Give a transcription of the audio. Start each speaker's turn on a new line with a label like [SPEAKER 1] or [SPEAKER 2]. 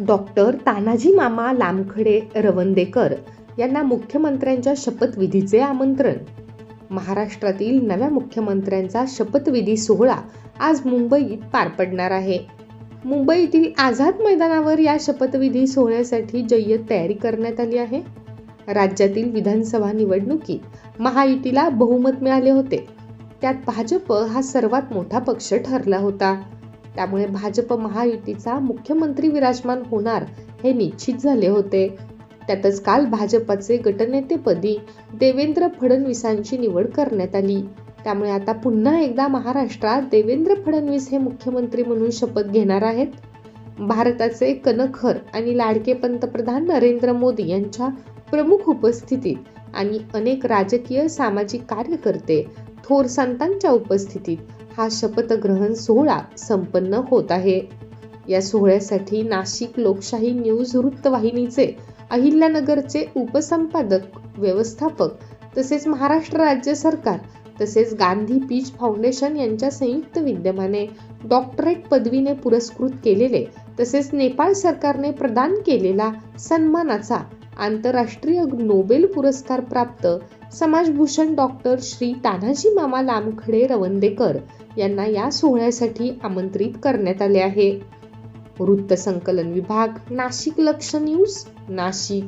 [SPEAKER 1] Doctor Tanaji मामा लामखडे रवंदेकर यांना मुख्यमंत्र्यांच्या शपथविधीचे आमंत्रण. महाराष्ट्रातील नव्या मुख्यमंत्र्यांचा शपथविधी सोहळा आज मुंबईत पार पडणार आहे. मुंबईतील आझाद मैदानावर या शपथविधी सोहळ्यासाठी जय्यत तयारी करण्यात आली आहे. राज्यातील विधानसभा निवडणुकीत महायुतीला बहुमत मिळाले होते. त्यात भाजप हा सर्वात मोठा पक्ष ठरला होता. त्यामुळे भाजप महायुतीचा मुख्यमंत्री विराजमान होणार हे निश्चित झाले होते. त्यातच काल भाजपाचे गटनेतेपदी देवेंद्र फडणवीसांची निवड करण्यात आली. त्यामुळे आता पुन्हा एकदा महाराष्ट्रात देवेंद्र फडणवीस हे मुख्यमंत्री म्हणून शपथ घेणार आहेत. भारताचे कनखर आणि लाडके पंतप्रधान नरेंद्र मोदी यांच्या प्रमुख उपस्थितीत आणि अनेक राजकीय सामाजिक कार्यकर्ते थोर संतांच्या उपस्थितीत हा शपथग्रहण सोहळा संपन्न होत आहे. या सोहळ्यासाठी नाशिक लोकशाही न्यूज वृत्तवाहिनीचे अहिल्यानगरचे उपसंपादक व्यवस्थापक तसेच महाराष्ट्र राज्य सरकार तसेच गांधी पीच फाउंडेशन यांच्या संयुक्त विद्यमाने डॉक्टरेट पदवीने पुरस्कृत केलेले तसेच नेपाळ सरकारने प्रदान केलेला सन्मानाचा आंतरराष्ट्रीय नोबेल पुरस्कार प्राप्त समाजभूषण डॉक्टर श्री तानाजी मामा लामखडे रवंदेकर यांना या सोहळ्यासाठी आमंत्रित करण्यात आले आहे. वृत्तसंकलन विभाग नाशिक लक्ष न्यूज नाशिक.